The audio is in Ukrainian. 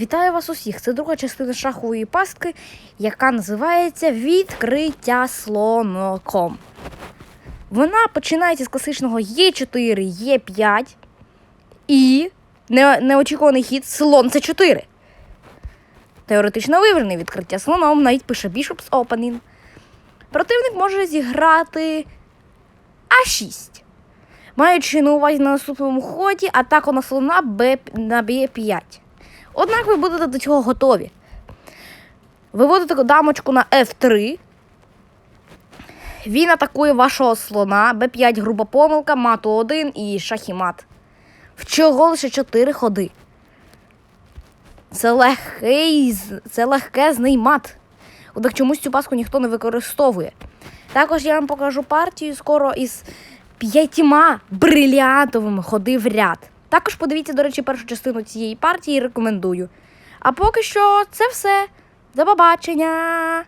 Вітаю вас усіх! Це друга частина шахової пастки, яка називається Відкриття слоноком. Вона починається з класичного Е4, Е5 і неочікуваний хід слон С4. Теоретично виважений відкриття слоном, навіть пише Bishop's Opening. Противник може зіграти А6. Маючи на увазі на наступному ході атаку на слона Б на Б5. Однак ви будете до цього готові. Виводите дамочку на F3. Він атакує вашого слона, Б5 груба помилка, мату 1 і шах і мат. Лише 4 ходи. Це легкий, це легкезний мат. Однак чомусь цю паску ніхто не використовує. Також я вам покажу партію скоро із п'ятьма бриліантовими ходи в ряд. Також подивіться, до речі, першу частину цієї партії рекомендую. А поки що це все. До побачення!